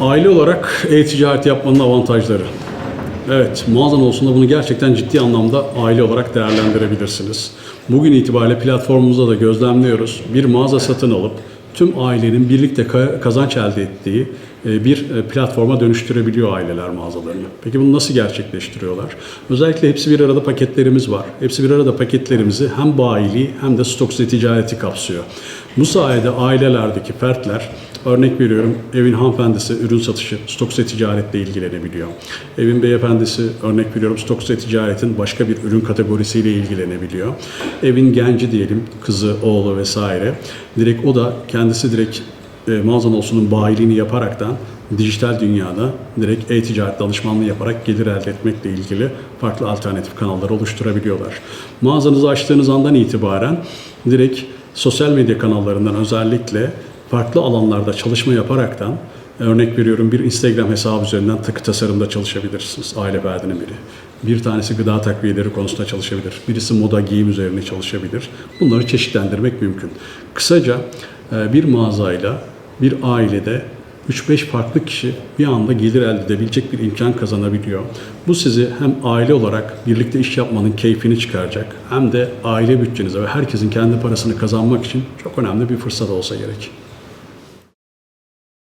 Aile olarak e-ticaret yapmanın avantajları. Evet, mağazan olsun da bunu gerçekten ciddi anlamda aile olarak değerlendirebilirsiniz. Bugün itibariyle platformumuzda da gözlemliyoruz. Bir mağaza satın alıp tüm ailenin birlikte ka- kazanç elde ettiği bir e, platforma dönüştürebiliyor aileler mağazalarını. Peki bunu nasıl gerçekleştiriyorlar? Özellikle hepsi bir arada paketlerimiz var. Hepsi bir arada paketlerimizi hem bayiliği hem de stoksu ticareti kapsıyor. Bu sayede ailelerdeki fertler Örnek veriyorum evin hanımefendisi ürün satışı, stoksa ticaretle ilgilenebiliyor. Evin beyefendisi örnek veriyorum stoksa ticaretin başka bir ürün kategorisiyle ilgilenebiliyor. Evin genci diyelim kızı, oğlu vesaire. Direkt o da kendisi direkt e, mağazan olsunun bayiliğini yaparaktan dijital dünyada direkt e-ticaret danışmanlığı yaparak gelir elde etmekle ilgili farklı alternatif kanalları oluşturabiliyorlar. Mağazanızı açtığınız andan itibaren direkt sosyal medya kanallarından özellikle farklı alanlarda çalışma yaparaktan örnek veriyorum bir Instagram hesabı üzerinden takı tasarımda çalışabilirsiniz aile ferdinin biri. Bir tanesi gıda takviyeleri konusunda çalışabilir. Birisi moda giyim üzerine çalışabilir. Bunları çeşitlendirmek mümkün. Kısaca e, bir mağazayla bir ailede 3-5 farklı kişi bir anda gelir elde edebilecek bir imkan kazanabiliyor. Bu sizi hem aile olarak birlikte iş yapmanın keyfini çıkaracak hem de aile bütçenize ve herkesin kendi parasını kazanmak için çok önemli bir fırsat olsa gerek.